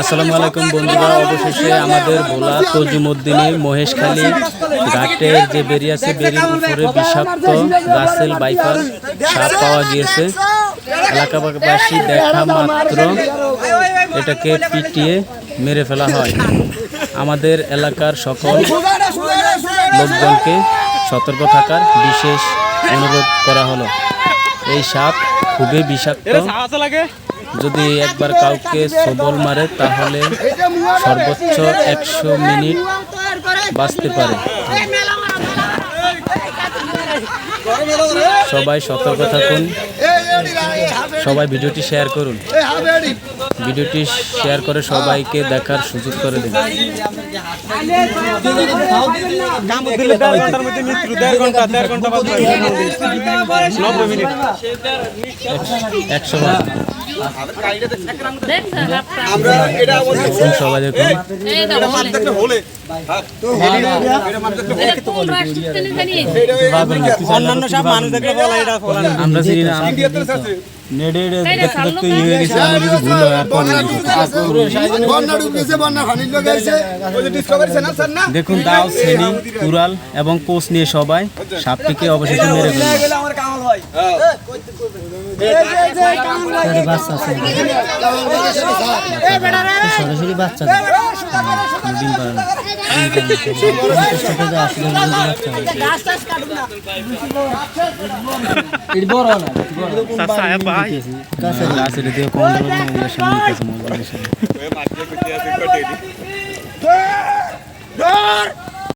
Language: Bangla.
আসসালামু আলাইকুম বন্ধুরা, অবশেষে আমাদের ভোলা তজুমুদ্দিনে মহেশখালী ঘাটের যে বেরি আছে বেরির উপরে বিষাক্ত গাছেল বাইপার সাপ পাওয়া গিয়েছে। এলাকাবাসী দেখা মাত্র এটাকে পিটিয়ে মেরে ফেলা হয়। আমাদের এলাকার সকল লোকজনকে সতর্ক থাকার বিশেষ অনুরোধ করা হলো। এই সাপ খুবই বিষাক্ত। যদি একবার কাউকে সবল মারে তাহলে সর্বোচ্চ একশো মিনিট বাঁচতে পারে। সবাই সতর্ক থাকুন। সবাই ভিডিওটি শেয়ার করুন। ভিডিওটি শেয়ার করে সবাইকে দেখার সুযোগ করে দিন। একশো সবাই দেখুন। অন্যান্য সব মানুষ দেখলে বলা এটা নেড়ে দেখতে ইয়ে হয়ে গেছে আমি ভুল হয় আর দেখুন দাও শ্রেণি কুড়াল এবং কোচ নিয়ে সবাই সাপটিকে অবশেষে মেরে সরাসরি বাচ্চা ডিম পারে না। দিয়ে সামনে কাছে মহিলার সামনে ধর